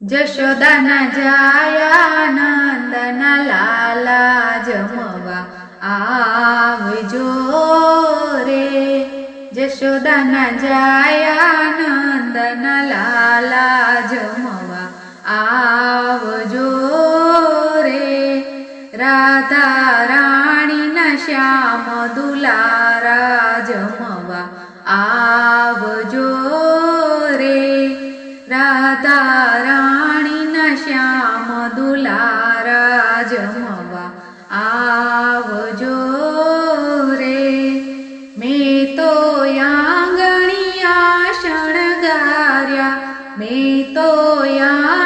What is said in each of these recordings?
જશોદાના જાયા નંદના લાલા જમવા આવજો રે. જશોદાના જાયા નંદના લાલા જમવા આવજો રે. રાધા રાણીના શ્યામ દુલારા જમવા આવજો રે. રાધા રાણીના શ્યામ દુલારા જમવા આવજો રે. મેં તો આંગણિયા શણગાર્યા, મેં તો આંગણિયા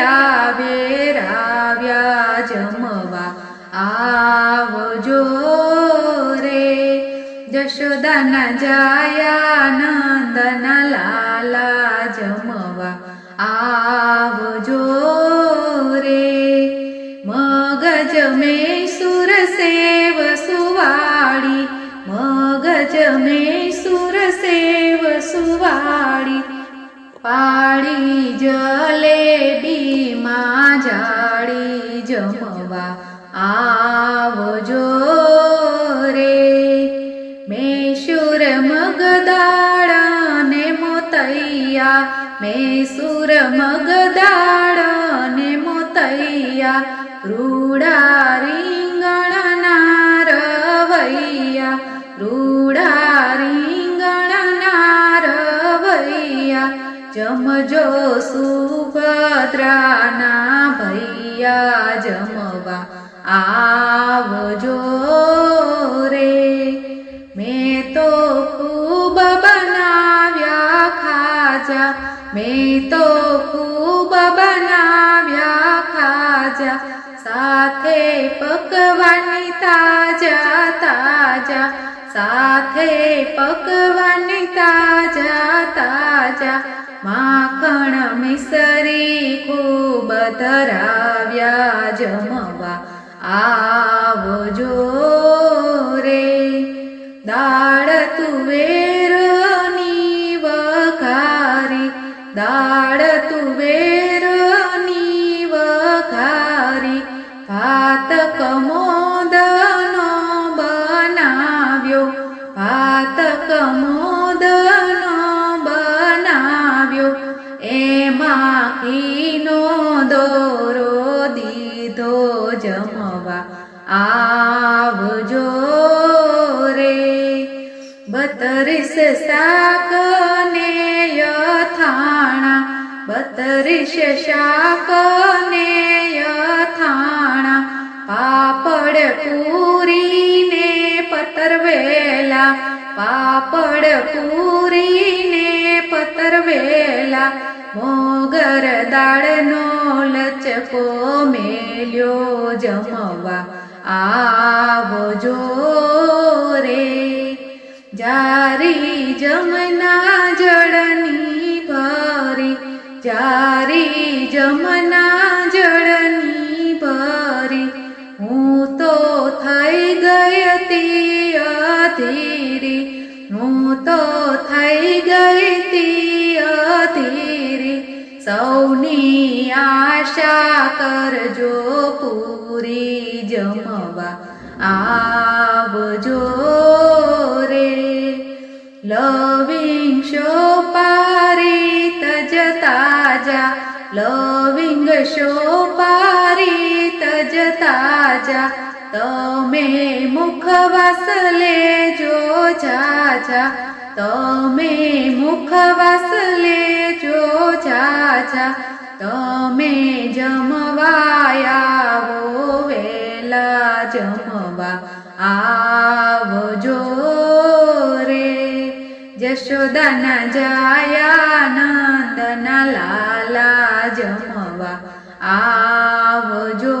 ફૂલડિયા વેરાવ્યા જમવા આવજો રે જશોદાના જાયા નંદના લાલા જમવા આવજો રે મગજ મેં સુર સેવ સુવાળી મગજ મેં સુર સેવ સુવાળી પાડી જલેબી જાડી જમવા આવજો રે. મેશુર શુર મગદાળ ને મોતૈયા મેં સુર મગદાળ ને મોતૈયા રૂડા રીંગણના રવૈયા રૂડા રીંગણના રવૈયા. જમજો સુભદ્રાના ભૈયા જમવા આવજો રે. મેં તો ખૂબ બનાવ્યા ખાજા. મેં તો ખૂબ બનાવ્યા ખાજા. સાથે પકવાની તાજા તાજા. સાથે પકવાની તાજા તાજા. માખણ મિસરી ખૂબ ધરાવ્યા જમવા આવજો રે. દાળ તુવેરની એમાં દોરો દીધો જમવા આવજો રે. બતરીસ શાક ને યથાણા બતરીસ શાક ને યથાણા પાપડ પૂરી ને પતરવેલા, પાપડ પૂરી ને પતરવેલા મોગર દાળનો લચકો મેલ્યો જમવા આવજો રે. જારી સૌની આશા કરજો પૂરી જમવા આવજો રે. લવિંગ શોપારી તજ તાજા લવિંગ શોપારી તજ તાજા તમે મુખવાસ લેજો જાજા, તમે મુખવાસ લેજો જાજા તમે જમવાયાવો વેલા જમવા આવજો રે. જશોદાના જાયા નંદના લાલા જમવા આવજો